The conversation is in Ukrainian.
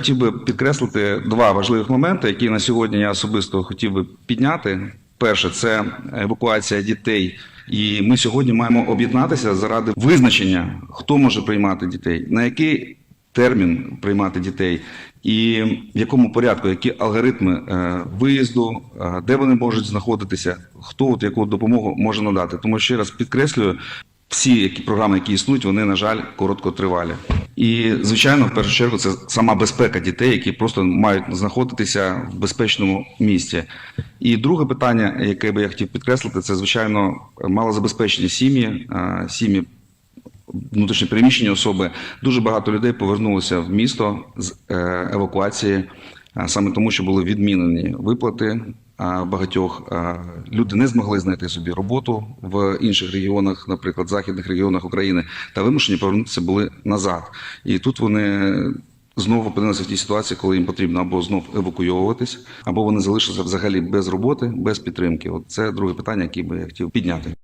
хотів би підкреслити два важливих моменти, які на сьогодні я особисто хотів би підняти. Перше, це евакуація дітей. І ми сьогодні маємо об'єднатися заради визначення, хто може приймати дітей, на який термін приймати дітей, і в якому порядку, які алгоритми е, виїзду, е, де вони можуть знаходитися, хто от яку допомогу може надати. Тому ще раз підкреслюю, всі які програми, які існують, вони на жаль короткотривалі. І звичайно, в першу чергу, це сама безпека дітей, які просто мають знаходитися в безпечному місці. І друге питання, яке би я хотів підкреслити, це звичайно малозабезпечені сім'ї, сім'ї внутрішньо переміщені особи. Дуже багато людей повернулося в місто з е, евакуації, саме тому, що були відмінені виплати. Багатьох люди не змогли знайти собі роботу в інших регіонах, наприклад, західних регіонах України, та вимушені повернутися були назад. І тут вони знову опинилися в тій ситуації, коли їм потрібно або знов евакуйовуватись, або вони залишилися взагалі без роботи, без підтримки. От це друге питання, яке би я хотів підняти.